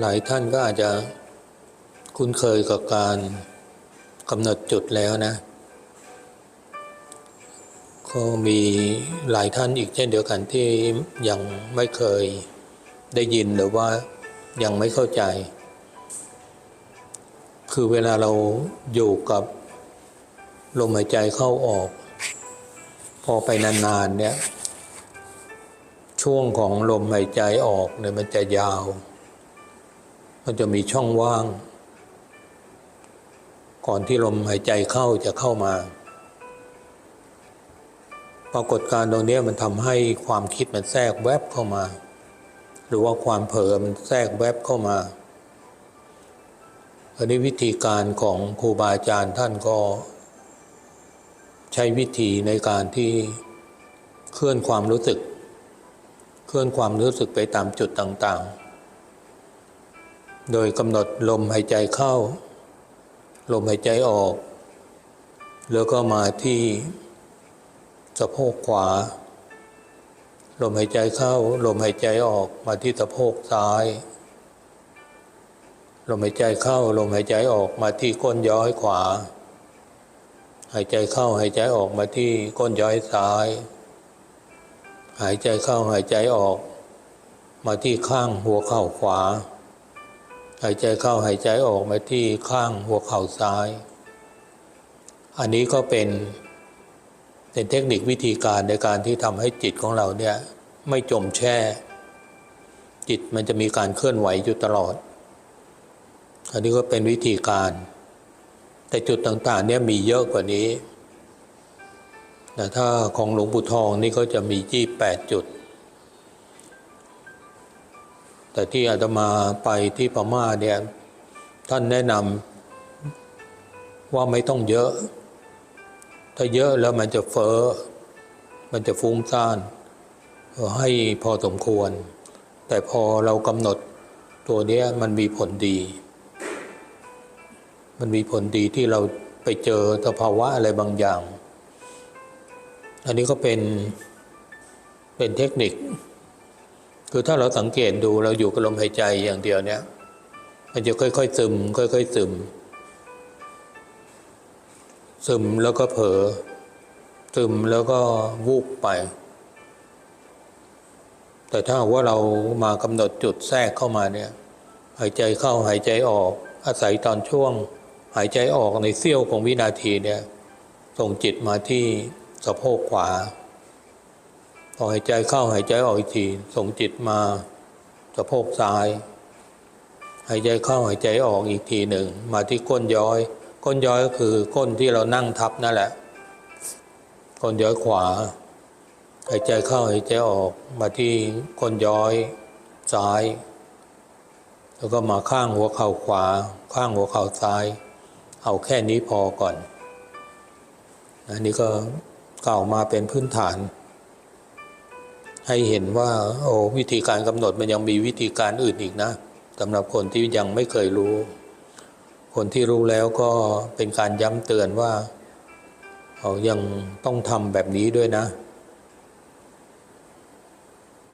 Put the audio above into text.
หลายท่านก็อาจจะคุ้นเคยกับการกำหนดจุดแล้วนะ ก็มีหลายท่านอีกเช่นเดียวกันที่ยังไม่เคยได้ยินหรือว่ายังไม่เข้าใจ คือเวลาเราอยู่กับลมหายใจเข้าออก พอไปนานๆเนี่ย ช่วงของลมหายใจออกเนี่ยมันจะยาว มันจะมีช่องว่าง ก่อนที่ลมหายใจเข้าจะเข้ามา ปรากฏการณ์ตรงนี้มันทำให้ความคิดมันแทรกแวบเข้ามา หรือว่าความเผลอมันแทรกแวบเข้ามาอันนี้วิธีการของครูบาอาจารย์ท่านก็ ใช้วิธีในการที่เคลื่อนความรู้สึก เคลื่อนความรู้สึกไปตามจุดต่างๆ โดยกำหนดลมหายใจเข้า ลมหายใจออก แล้วก็มาที่สะโพกขวา ลมหายใจเข้า ลมหายใจออกมาที่สะโพกซ้าย ลมหายใจเข้า ลมหายใจออกมาที่ก้นย้อยขวา หายใจเข้าหายใจออกมาที่ก้นย้อยซ้าย หายใจเข้าหายใจออก มาที่ข้างหัวเข่าขวา หายใจเข้าหายใจออกมาที่ข้างหัวเข่าซ้าย อันนี้ก็เป็นเป็นเทคนิควิธีการในการที่ทำให้จิตของเราเนี่ยไม่จมแช่ จิตมันจะมีการเคลื่อนไหวอยู่ตลอด อันนี้ก็เป็นวิธีการ แต่จุดต่างๆเนี่ยมีเยอะกว่านี้แต่ถ้าของหลวงปู่ทองนี่ก็จะมียี่แปดจุด แต่ที่อาตมาไปที่พม่าเนี่ยท่านแนะนำว่าไม่ต้องเยอะ ถ้าเยอะแล้วมันจะเฟอ้อมันจะฟุ้งซ่านให้พอสมควร แต่พอเรากำหนดตัวเนี้ยมันมีผลดี มันมีผลดีที่เราไปเจอสภาวะอะไรบางอย่าง อันนี้ก็เป็นเป็นเทคนิค คือถ้าเราสังเกตดูเราอยู่กับลมหายใจอย่างเดียวเนี่ย มันจะค่อยๆซึม ค่อยๆซึม ซึมแล้วก็เผลอซึมแล้วก็วูบไป แต่ถ้าว่าเรามากำหนดจุดแทรกเข้ามาเนี่ย หายใจเข้าหายใจออก อาศัยตอนช่วง หายใจออกในเสี้ยวของวินาทีเนี่ย ส่งจิตมาที่สะโพกขวา พอหายใจเข้าหายใจออกอีกทีส่งจิตมาสะโพกซ้าย หายใจเข้าหายใจออกอีกทีหนึ่ง มาที่ก้นย้อย ก้นย้อยก็คือก้นที่เรานั่งทับนั่นแหละ ก้นย้อยขวา หายใจเข้าหายใจออกมาที่ก้นย้อยซ้าย แล้วก็มาข้างหัวเข่าขวา ข้างหัวเข่าซ้าย เอาแค่นี้พอก่อนอันนี้ก็กล่าวมาเป็นพื้นฐาน ให้เห็นว่าโอ้วิธีการกำหนดมันยังมีวิธีการอื่นอีกนะสำหรับคนที่ยังไม่เคยรู้ คนที่รู้แล้วก็เป็นการย้ำเตือนว่า เขายังต้องทำแบบนี้ด้วยนะ